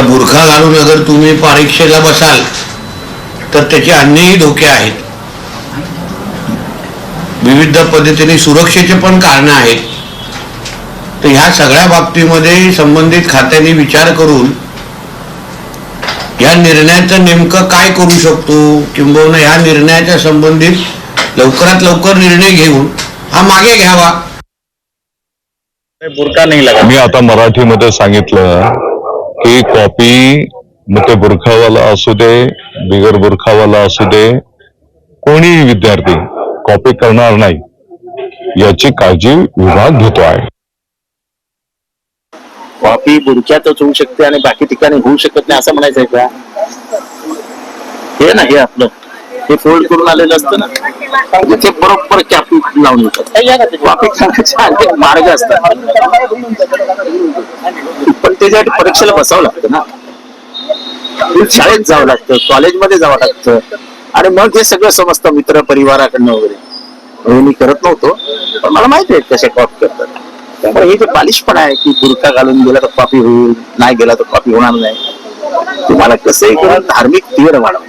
घालून अगर तुम्ही परीक्षेला बसाल तर त्याचे अन्यही धोके आहेत. विविध पद्धतीने सुरक्षेचे पण कारण आहेत. तर ह्या सगळ्या बाबतीमध्ये संबंधित खात्यांनी विचार करून या निर्णयाचं नेमकं काय करू शकतो किंबहुना या निर्णयाच्या संबंधित लवकरात लवकर निर्णय घेऊन हा मागे घ्यावा. बुरका नहीं लगा मी आता मराठीमध्ये सांगितलं की कॉपी मग ते बुरखावाला असू दे बिगर बुरखावाला असू दे कोणीही विद्यार्थी कॉपी करणार नाही याची काळजी विभाग घेतो आहे. कॉपी बुरक्यातच होऊ शकते आणि बाकी ठिकाणी होऊ शकत नाही असं म्हणायचंय का? हे ना हे आपलं. हे फोल्ड करून आलेलं असतं ना. ते बरोबर कॅपी लावून येतात कॉपी करण्याचे अनेक मार्ग असतात. पण त्याच्यासाठी परीक्षेला बसावं लागतं ना. शाळेत जावं लागतं कॉलेजमध्ये जावं लागतं. आणि मग हे सगळं समजतं मित्र परिवाराकडनं वगैरे. हे मी करत नव्हतो पण मला माहिती आहे कसे कॉपी करतात. त्यामुळे हे जे पालिशपण आहे की बुरका घालून गेला तर कॉपी होईल नाही गेला तर कॉपी होणार नाही. तुम्हाला कसंही करून धार्मिक तीव्र वाढवा